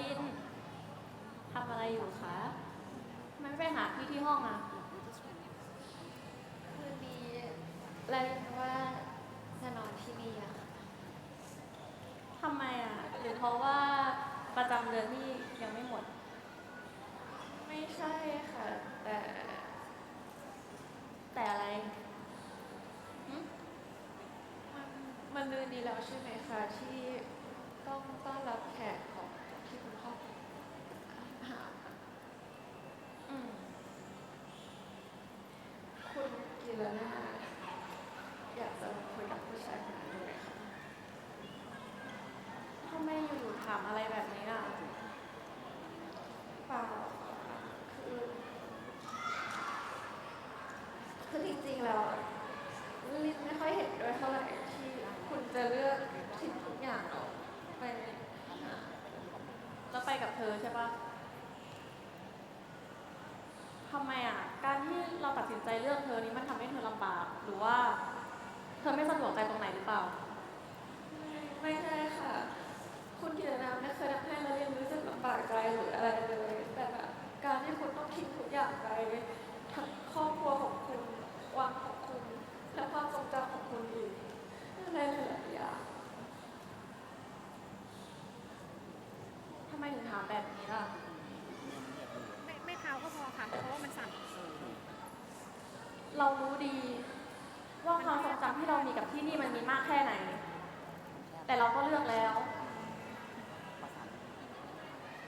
ลินทำอะไรอยู่คะทำไมไม่ไปหาพี่ที่ห้องอะ คืนนี้แลลินว่าจะนอนที่นี่อะค่ะทำไมอะ หรือเพราะว่าประจำเดือนที่ยังไม่หมด ไม่ใช่ค่ะ แต่แต่อะไรหึมันมันลืนดีแล้วใช่ไหมคะที่ต้องต้อนรับแขกของที่คุณพ่อหา อืม คุณกิรนาอยากจะคุยกับผู้ชายคนนั้ด้วยค่ะทำไมอยู่ๆถามอะไรแบบนี้อะเปล่าคือคือจริงๆแล้วลินไม่ค่อยเห็นด้วยเท่าไหร่ที่คุณจะเลือกทิ้งทุกอย่างออกไปแล้วไปกับเธอใช่ปะทำไมอะ การที่เราตัดสินใจเลือกเธอนี้มัน รือว่า เธอไม่สะดวกใจตรงไหนหรือเปล่า ไม่ไม่ใช่ค่ะ คุณกิรนาไม่เคยทำให้เราเรียนรู้สึกลำบากใจหรืออะไรเลย แต่แบบการที่คุณต้องทิ้งทุกอย่างไปทั้งครอบครัวของคุณวังของคุณ และความทรงจำของคุณอีกอะไรหลายๆอย่างทำไมถึงถามแบบนี้ล่ะ ไม่ไม่เท้าก็พอค่ะ เพราะว่ามันสั่น เรารู้ดี ว่าความทรงจำที่เรามีกับที่นี่มันมีมากแค่ไหน แต่เราก็เลือกแล้ว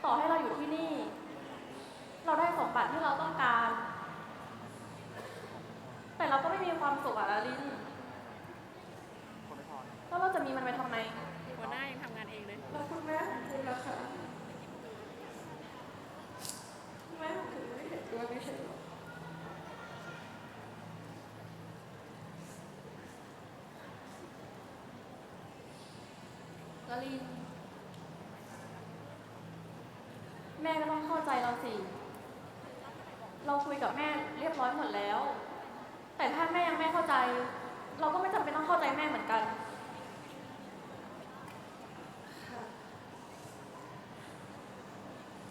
ต่อให้เราอยู่ที่นี่ เราได้สมบัติที่เราต้องการ แต่เราก็ไม่มีความสุขอะลินแล้วเราจะมีมันไปทำไม หัวหน้ายังทำงานเองเลย แล้วคุณแม่ของคุณล่ะคะคุณแม่ของคุณไม่เห็นด้วยไม่ใช่เหรอ ละลิน แม่ก็ต้องเข้าใจเราสิ เราคุยกับแม่เรียบร้อยหมดแล้ว แต่ถ้าแม่ยังไม่เข้าใจ เราก็ไม่จำเป็นต้องเข้าใจแม่เหมือนกัน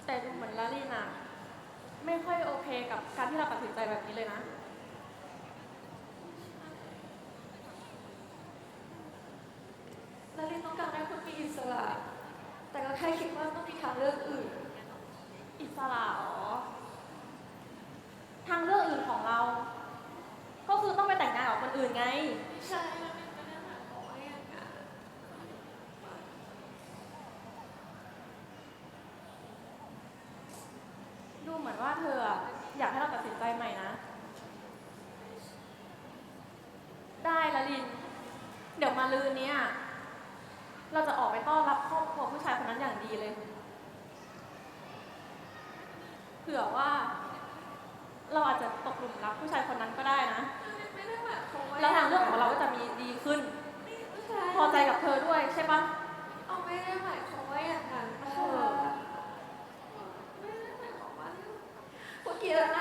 แต่ดูเหมือนลาลินอะไม่ค่อยโอเคกับการที่เราตัดสินใจแบบนี้เลยนะ แล้วลินต้องการให้คุณมีอิสระ แต่ก็แค่คิดว่าต้องมีทาง เลือกอื่น อิสระเหรอทางเลือกอื่นของเรา ก็คือต้องไปแต่งงานกับคนอื่นไงไม่ใช่แล้วลินไม่ได้หมายความว่าอย่างนั้นดูเหมือนว่าเธออะอยากให้เราตัดสินใจใหม่นะ ได้ละลิน เดี๋ยวมาลืนเนี้ยเราจะออกไปต้อนรับครอบครัวผู้ชายคนนั้นอย่างดีเลย ผื่อว่า เราอาจจะตกหลุมรักผู้ชายคนนั้นก็ได้นะแล้วทางเรื่องของเราก็จะมีดีขึ้นพอใจกับเธอด้วยใช่ปะเอาไม่ได้หมายความว่าอย่างนั้นเออไม่ได้หมายความว่าเมื่อกี้แล้นะ